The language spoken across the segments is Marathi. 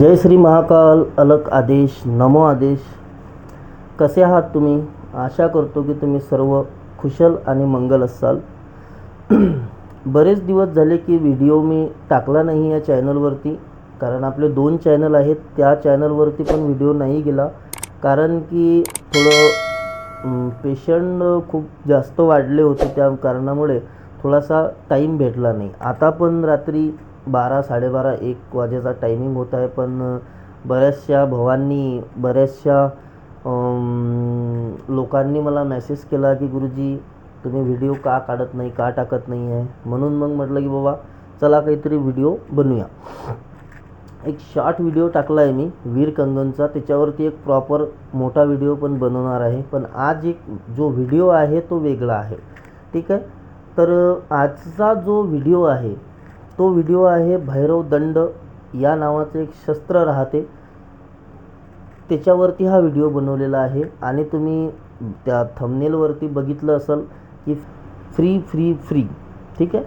जय श्री महाकाल अलक आदेश नमो आदेश. कसे आहात तुम्ही? आशा करतो की तुम्ही सर्व कुशल आणि मंगल असाल. बरेच दिवस झाले की व्हिडिओ मी टाकला नाही या चॅनलवरती. कारण आपले दोन चॅनल आहेत त्या चॅनलवरती पण व्हिडिओ नाही गेला. कारण की थोडं पेशंट खूप जास्त वाढले होते त्या कारणामुळे थोडासा टाईम भेटला नाही. आता पण रात्री बारा साडेबारा एक वाजेचा टायमिंग होत आहे पण बऱ्याचशा भावांनी बऱ्याचशा लोकांनी मला मेसेज केला की गुरुजी तुम्ही व्हिडिओ का काढत नाही का टाकत नाही आहे? म्हणून मग म्हटलं की बाबा चला काहीतरी व्हिडिओ बनवूया. एक शॉर्ट व्हिडिओ टाकला आहे मी वीर कंगनचा. त्याच्यावरती एक प्रॉपर मोठा व्हिडिओ पण बनवणार आहे. पण आज एक जो व्हिडिओ आहे तो वेगळा आहे. ठीक आहे? तर आजचा जो व्हिडिओ आहे तो व्हिडिओ आहे भैरव दंड या नावाचं एक शस्त्र राहते. त्याच्यावरती हा व्हिडिओ बनवलेला आहे. आणि तुम्ही त्या थंबनेलवरती बघितलं असेल की फ्री फ्री फ्री ठीक आहे?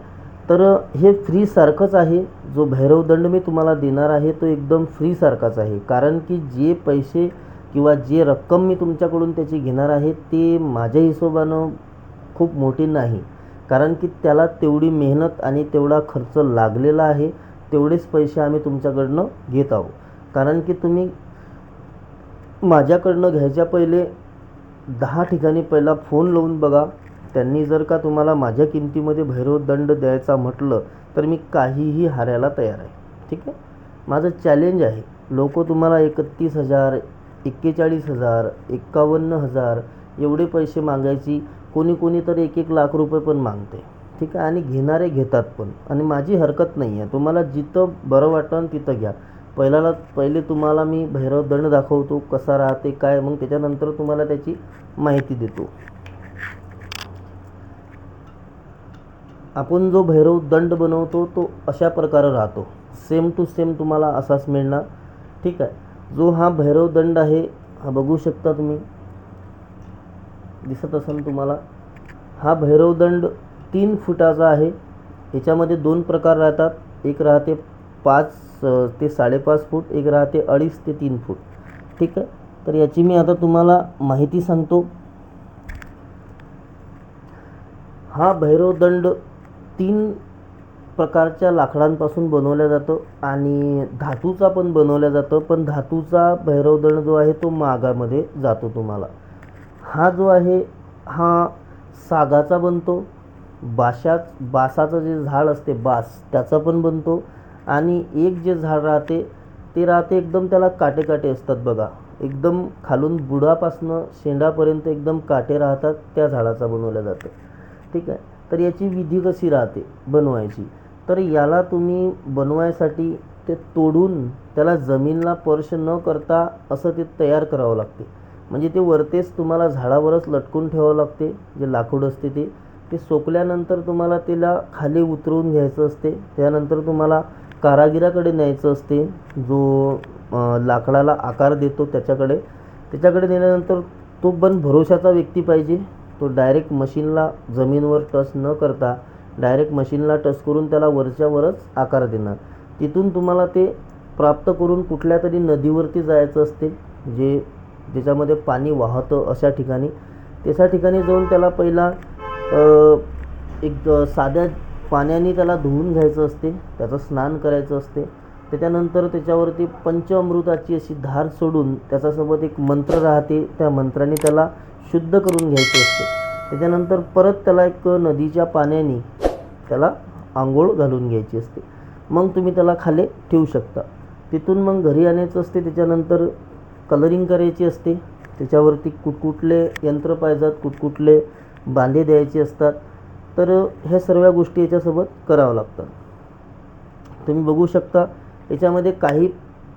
तर हे फ्रीसारखंच आहे. जो भैरवदंड मी तुम्हाला देणार आहे तो एकदम फ्रीसारखाच आहे. कारण की जे पैसे किंवा जे रक्कम मी तुमच्याकडून त्याची घेणार आहे ते माझ्या हिशोबानं खूप मोठी नाही. कारण की त्याला तेवढी मेहनत आणि तेवढा खर्च लागलेला आहे तेवढेच पैसे आम्ही तुमच्याकडनं घेत आहोत. कारण की तुम्ही माझ्याकडनं घ्यायच्या पहिले दहा ठिकाणी पहिला फोन लावून बघा. त्यांनी जर का तुम्हाला माझ्या किमतीमध्ये भैरवदंड द्यायचा म्हटलं तर मी काहीही हारायला तयार आहे. ठीक आहे? माझं चॅलेंज आहे. लोक तुम्हाला एकतीस हजार एक्केचाळीस हजार एक्कावन्न हजार एवढे पैसे मागायची. कोणी कोणी तर एक एक लाख रुपये पण मागते. ठीक आहे? आणि घेणारे घेतात पण. आणि माझी हरकत नाही आहे. तुम्हाला जिथं बरं वाटतं तिथं घ्या. पहिल्याला पहिले तुम्हाला मी भैरवदंड दाखवतो कसा राहते काय मग त्याच्यानंतर तुम्हाला त्याची माहिती देतो. आपण जो भैरव दंड बनवतो तो अशा प्रकारे राहतो. सेम टू सेम तुम्हाला असाच मिळणार. ठीक आहे? जो हा भैरव दंड आहे हा बघू शकता तुम्ही. दिसत असेल तुम्हाला हा भैरवदंड तीन फुटाचा आहे. याच्यामध्ये दोन प्रकार राहतात. एक राहते पाच ते साडेपाच फूट एक राहते अडीच ते तीन फूट. ठीक आहे? तर याची मी आता तुम्हाला माहिती सांगतो. हा भैरवदंड तीन प्रकारच्या लाकडांपासून बनवल्या जातो आणि धातूचा पण बनवल्या जातं. पण धातूचा भैरवदंड जो आहे तो मागामध्ये जातो तुम्हाला. हा जो आहे हा सागाचा बनतो. बाशाच बासाचं जे झाड असते बास त्याचा पण बनतो. आणि एक जे झाड राहते ते राहते एकदम त्याला काटे काटे असतात बघा. एकदम खालून बुडापासनं शेंडापर्यंत एकदम काटे राहतात त्या झाडाचा बनवल्या जातं. ठीक आहे? तर याची विधी कशी राहते बनवायची? तर याला तुम्ही बनवायसाठी ते तोडून त्याला जमीनला स्पर्श न करता असं ते तयार करावं लागते. म्हणजे ते वरतेच तुम्हाला झाडावरच लटकून ठेवावं लागते जे लाकूड असते ते. ते सोकल्यानंतर तुम्हाला त्याला खाली उतरवून घ्यायचं असते. त्यानंतर तुम्हाला कारागिराकडे न्यायचं असते. जो लाकडाला आकार देतो त्याच्याकडे. त्याच्याकडे नेल्यानंतर तो पण भरोशाचा व्यक्ती पाहिजे. तो डायरेक्ट मशीनला जमीनवर टच न करता डायरेक्ट मशीनला टच करून त्याला वरच्यावरच आकार देणार. तिथून तुम्हाला ते प्राप्त करून कुठल्या तरी नदीवरती जायचं असते जे ज्याच्यामध्ये पाणी वाहतं अशा ठिकाणी. तशा ठिकाणी जाऊन त्याला पहिला एक साध्या पाण्याने त्याला धुवून घ्यायचं असते. त्याचं स्नान करायचं असते. त्याच्यानंतर त्याच्यावरती पंचामृताची अशी धार सोडून त्याच्यासोबत एक मंत्र राहते. त्या मंत्राने त्याला शुद्ध करून घ्यायचे असते. त्याच्यानंतर परत त्याला एक नदीच्या पाण्याने त्याला आंघोळ घालून घ्यायची असते. मग तुम्ही त्याला खाली ठेवू शकता. तिथून मग घरी आणायचं असते. त्याच्यानंतर कलरिंग करायची असते त्याच्यावरती कुठकुठले यंत्र पाहिजेत कुठकुठले बांधे द्यायचे असतात. तर ह्या सर्व गोष्टी याच्यासोबत करावं लागतात. तुम्ही बघू शकता याच्यामध्ये काही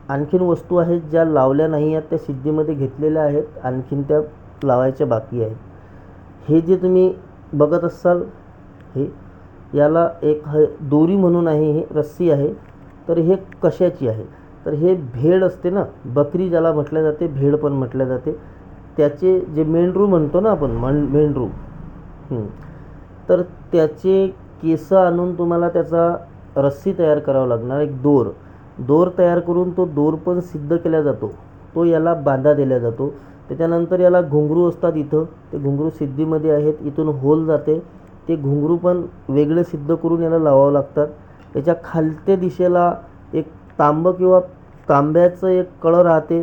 आणखीन वस्तू आहेत ज्या लावल्या नाही आहेत त्या सिद्धीमध्ये घेतलेल्या आहेत आणखीन त्या लावायच्या बाकी आहेत. हे जे तुम्ही बघत असाल हे याला एक ह दोरी म्हणून आहे हे रस्सी आहे तर हे कशाची आहे? तर हे भेड असते ना बकरी ज्याला म्हटल्या जाते भेड पण म्हटल्या जाते. त्याचे जे मेंढरू म्हणतो ना आपण मन मेंढरू तर त्याचे केस आणून तुम्हाला त्याचा रस्सी तयार करावा लागणार एक दोर. दोर तयार करून तो दोर पण सिद्ध केला जातो. तो याला बांधा दिला जातो. त्याच्यानंतर याला घुंगरू असतात इथं. ते घुंगरू सिद्धीमध्ये आहेत इथून होल जाते. ते घुंगरू पण वेगळे सिद्ध करून याला लावावं लागतात. त्याच्या खालत्या दिशेला एक तांबं किंवा तांब्याचं एक कळं राहते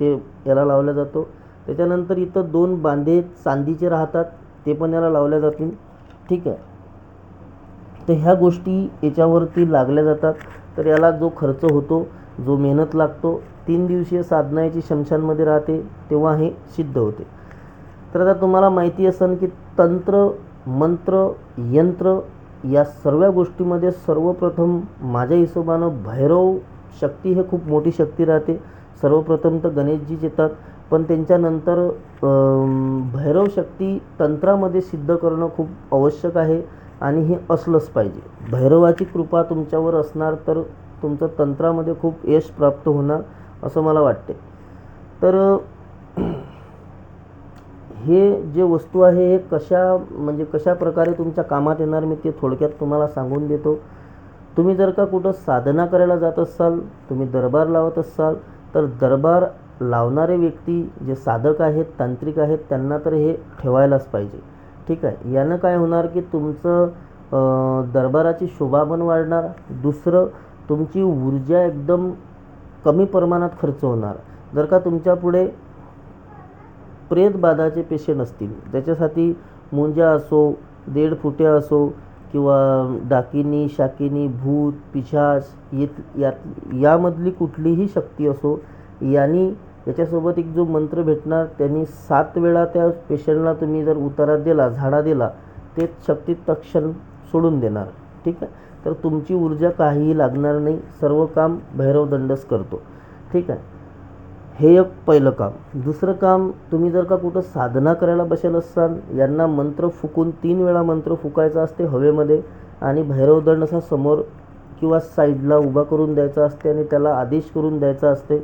ते याला लावला जातो. त्याच्यानंतर इथं दोन बांधे चांदीचे राहतात ते पण याला लावल्या जातील. ठीक आहे. तर ह्या गोष्टी याच्यावरती लागल्या जातात. तर याला जो खर्च होतो जो मेहनत लागतो तीन दिवसीय साधना याची शमशानमध्ये राहते तेव्हा हे सिद्ध होते. तर आता तुम्हाला माहिती असेल की तंत्र मंत्र यंत्र या सर्व गोष्टीमध्ये सर्वप्रथम माझ्या हिशोबानं भैरव शक्ती हे खूप मोठी शक्ती राहते. सर्वप्रथम तर गणेशजीच येतात. पण त्यांच्यानंतर भैरव शक्ती तंत्रामध्ये सिद्ध करणं खूप आवश्यक आहे आणि हे असलंच पाहिजे. भैरवाची कृपा तुमच्यावर असणार तर तुमचं तंत्रामध्ये खूप यश प्राप्त होणार असं मला वाटते. तर हे जे वस्तू आहे हे कशा म्हणजे कशा प्रकारे तुमच्या कामात येणार मी ते थोडक्यात तुम्हाला सांगून देतो. तुम्ही जर का कुठं साधना करायला जात असाल तुम्ही दरबार लावत असाल तर दरबार लावणारे व्यक्ती जे साधक आहेत तांत्रिक आहेत त्यांना तर हे ठेवायलाच पाहिजे. ठीक आहे? यानं काय होणार की तुमचं दरबाराची शोभा पण वाढणार. दुसरं तुमची ऊर्जा एकदम कमी प्रमाणात खर्च होणार. जर का तुमच्यापुढे प्रेतबाधाचे पेशंट असतील त्याच्यासाठी मुंजा असो दीड फुट्या असो किंवा डाकिनी शाकिनी भूत पिशाच येत यात यामधली कुठलीही शक्ती असो यांनी याच्यासोबत एक जो मंत्र भेटणार त्यांनी सात वेळा त्या पेशंटला तुम्ही जर उतारा दिला झाडा दिला ते शक्ती तक्षण सोडून देणार. ठीक आहे? तर तुमची ऊर्जा काहीही लागणार नाही. सर्व काम भैरवदंडच करतो. ठीक आहे? हे एक पहिलं काम. दुसरं काम तुम्ही जर का कुठं साधना करायला बसेल असाल यांना मंत्र फुकून तीन वेळा मंत्र फुकायचा असते हवेमध्ये आणि भैरवदंड असा समोर किंवा साईडला उभा करून द्यायचा असते आणि त्याला आदेश करून द्यायचा असते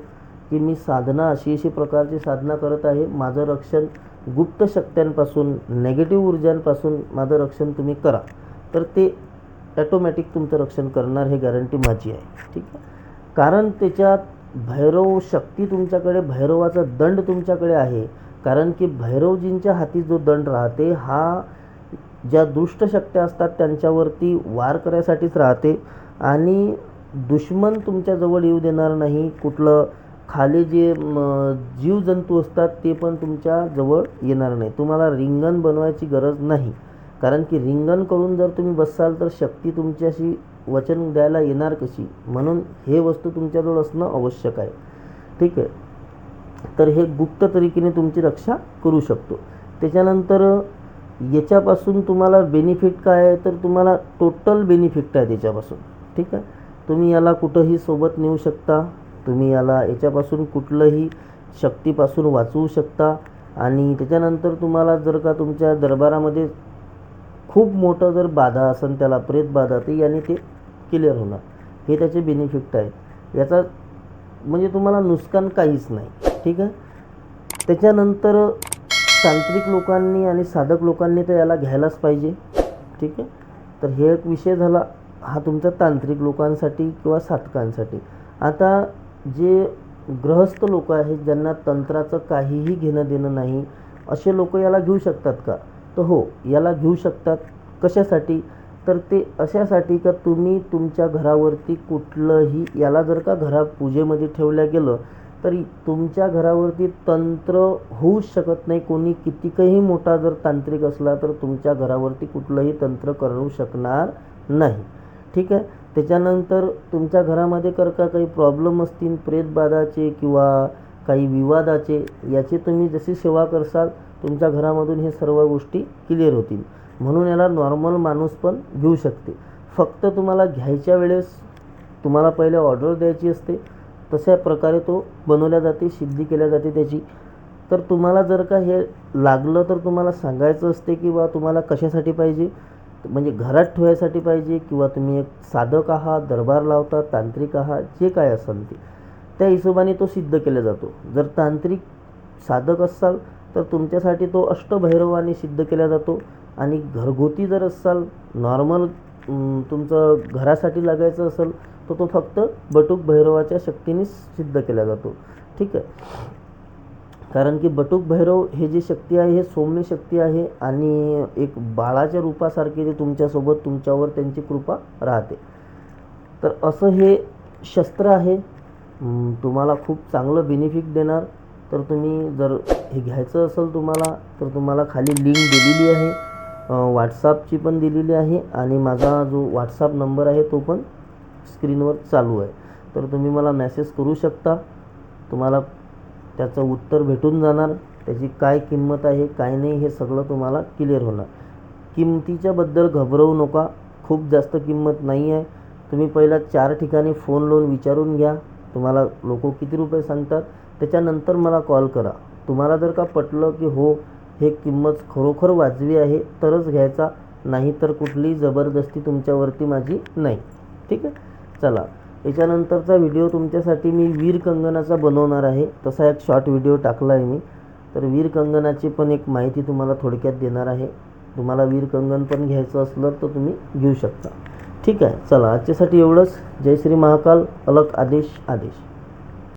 की मी साधना अशी अशी प्रकारची साधना करत आहे. माझं रक्षण गुप्त शक्त्यांपासून नेगेटिव्ह ऊर्जांपासून माझं रक्षण तुम्ही करा. तर ते ॲटोमॅटिक तुमचं रक्षण करणार हे गॅरंटी माझी आहे. ठीक आहे? कारण त्याच्यात भैरव शक्ती तुमच्याकडे भैरवाचा दंड तुमच्याकडे आहे. कारण की भैरवजींच्या हाती जो दंड राहते हा ज्या दुष्ट शक्त्या असतात त्यांच्यावरती वार करायसाठीच राहते. आणि दुश्मन तुमच्याजवळ येऊ देणार नाही. कुठलं खाली जे जीवजंतू असतात ते पण तुमच्या जवळ येणार नाही. तुम्हाला रिंगण बनवायची गरज नाही. कारण की रिंगण करून जर तुम्ही बसाल तर शक्ती तुमच्याशी वचन द्यायला येणार कशी? म्हणून हे वस्तू तुमच्याजवळ असणं आवश्यक आहे. ठीक आहे? तर हे गुप्त तरीकेने तुमची रक्षा करू शकतो. त्याच्यानंतर याच्यापासून तुम्हाला बेनिफिट काय आहे? तर तुम्हाला टोटल बेनिफिट आहे त्याच्यापासून. ठीक आहे? तुम्ही याला कुठंही सोबत नेऊ शकता. तुम्ही याला याच्यापासून कुठलंही शक्तीपासून वाचवू शकता. आणि त्याच्यानंतर तुम्हाला जर का तुमच्या दरबारामध्ये खूप मोठं जर बाधा असेल त्याला प्रेत बाधा तर याने ते क्लिअर होणार. हे त्याचे बेनिफिट आहे. याचा म्हणजे तुम्हाला नुकसान काहीच नाही. ठीक आहे? त्याच्यानंतर तांत्रिक लोकांनी आणि साधक लोकांनी तर याला घ्यायलाच पाहिजे. ठीक आहे? तर हे एक विषय झाला हा तुमचा तांत्रिक लोकांसाठी किंवा साधकांसाठी. आता जे गृहस्थ लोक आहेत ज्यांना तंत्राचं काहीही घेणं देणं नाही असे लोक याला घेऊ शकतात का? तर हो याला घेऊ शकतात. कशासाठी? तर ते अशासाठी का तुम्ही तुमच्या घरावरती कुठलंही याला जर का घरा पूजेमध्ये ठेवल्या गेलं तरी तुमच्या घरावरती तंत्र होऊच शकत नाही. कोणी कितीकही मोठा जर तांत्रिक असला तर तुमच्या घरावरती कुठलंही तंत्र करू शकणार नाही. ठीक आहे? त्याच्यानंतर तुमच्या घरामध्ये कर का काही प्रॉब्लेम असतील प्रेतबाधाचे किंवा काही विवादाचे याची तुम्ही जशी सेवा करसाल तुमच्या घरामधून हे सर्व गोष्टी क्लिअर होतील. म्हणून याला नॉर्मल माणूस पण घेऊ शकते. फक्त तुम्हाला घ्यायच्या वेळेस तुम्हाला पहिले ऑर्डर द्यायची असते. तशा प्रकारे तो बनवल्या जाते सिद्धी केल्या जाते त्याची. तर तुम्हाला जर का हे लागलं तर तुम्हाला सांगायचं असते की बा तुम्हाला कशासाठी पाहिजे? म्हणजे घरात ठेवायसाठी पाहिजे किंवा तुम्ही एक साधक आहात दरबार लावता तांत्रिक आहात जे काय असाल ते. त्या हिशोबाने तो सिद्ध केला जातो. जर तांत्रिक साधक असाल तर तुमच्यासाठी तो अष्टभैरवाने सिद्ध केला जातो. आणि घरगुती जर असाल नॉर्मल तुमचं घरासाठी लागायचं असेल तर तो फक्त बटूक भैरवाच्या शक्तीनेच सिद्ध केला जातो. ठीक आहे? कारण की बटूक भैरव हे जी शक्ती आहे हे सौम्य शक्ती आहे आणि एक बाळाच्या रूपासारखे जे तुमच्यासोबत तुमच्यावर त्यांची कृपा राहते. तर असं हे शस्त्र आहे. तुम्हाला खूप चांगलं बेनिफिट देणार. तर तुम्ही जर हे घ्यायचं असेल तुम्हाला तर तुम्हाला खाली लिंक दिलेली आहे. व्हॉट्सअपची पण दिलेली आहे आणि माझा जो व्हॉट्सअप नंबर आहे तो पण स्क्रीनवर चालू आहे. तर तुम्ही मला मॅसेज करू शकता. तुम्हाला त्याचं उत्तर भेटून जाणार. त्याची काय किंमत आहे काय नाही हे सगळं तुम्हाला क्लिअर होणार. किंमतीच्याबद्दल घबरवू नका. खूप जास्त किंमत नाही आहे. तुम्ही पहिला चार ठिकाणी फोन लावून विचारून घ्या. तुम्हाला लोक किती रुपये सांगतात? त्याच्यानंतर मला कॉल करा. तुम्हाला जर का पटलं की हो हे किंमत खरोखर वाजवी आहे तरच घ्यायचा. नाही तर कुठलीही जबरदस्ती तुमच्यावरती माझी नाही. ठीक आहे? चला. याच्यानंतरचा व्हिडिओ तुमच्यासाठी मी वीर कंगनाचा बनवणार आहे. तसा एक शॉर्ट व्हिडिओ टाकला आहे मी. तर वीर कंगनाची पण एक माहिती तुम्हाला थोडक्यात देणार आहे. तुम्हाला वीर कंगन पण घ्यायचं असलं तर तुम्ही घेऊ शकता. ठीक आहे? चला. आजच्यासाठी एवढंच. जय श्री महाकाल. अलग आदेश आदेश.